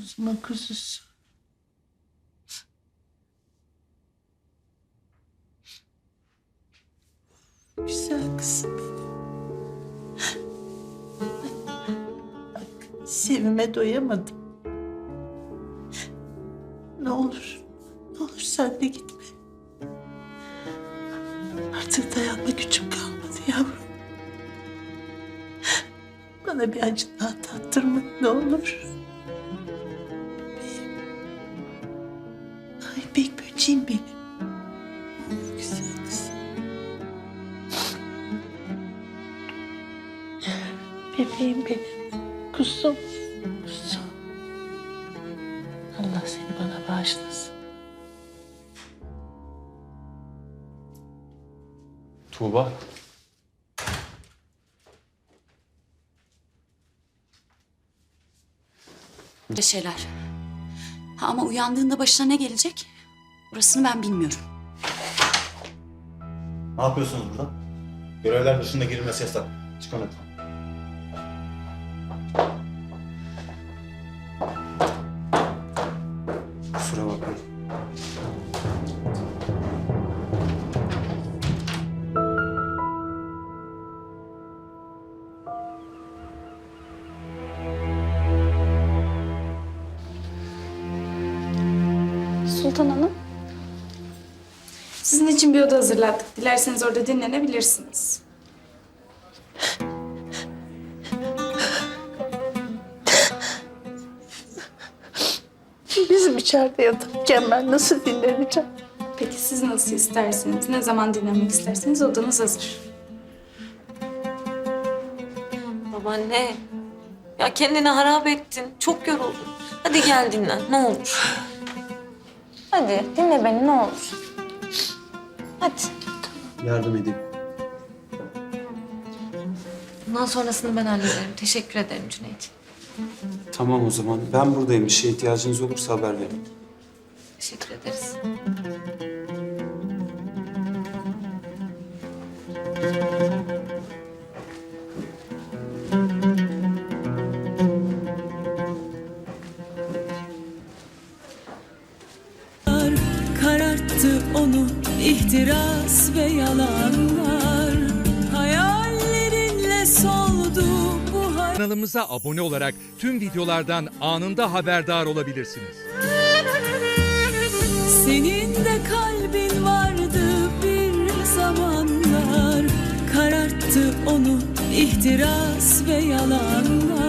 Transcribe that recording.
Kuzumun kuzusu. Güzel kızım benim. Sevime doyamadım. Ne olur, ne olur sen de gitme. Artık dayanma gücüm kalmadı yavrum. Bana bir acı daha tattırma ne olur. Ay pek böceğim benim. Güzel kızım. Bebeğim benim. Kuzum. Kuzum. Allah seni bana bağışlasın. Tuğba. Böyle şeyler. Ha, ama uyandığında başına ne gelecek? Burasını ben bilmiyorum. Ne yapıyorsunuz burada? Görevler dışında girilmesi yasak. Çıkın hadi. Kusura bakma. Sultan Hanım. Sizin için bir oda hazırladık. Dilerseniz orada dinlenebilirsiniz. Bizim içeride yatarken ben nasıl dinleneceğim? Peki siz nasıl isterseniz, ne zaman dinlenmek isterseniz odanız hazır. Babaanne. Ya kendini harap ettin. Çok yoruldun. Hadi gel dinlen ne olur. Hadi dinle beni ne olur. Hadi. Yardım edeyim. Bundan sonrasını ben hallederim. Teşekkür ederim Cüneyt. Tamam o zaman. Ben buradayım. Bir şeye ihtiyacınız olursa haber verin. Teşekkür ederiz. Kararttı onu ihtiras ve yalanlar hayallerinle soldu bu hayat. Kanalımıza abone olarak tüm videolardan anında haberdar olabilirsiniz. Senin de kalbin vardı bir zamanlar kararttı onu ihtiras ve yalanlar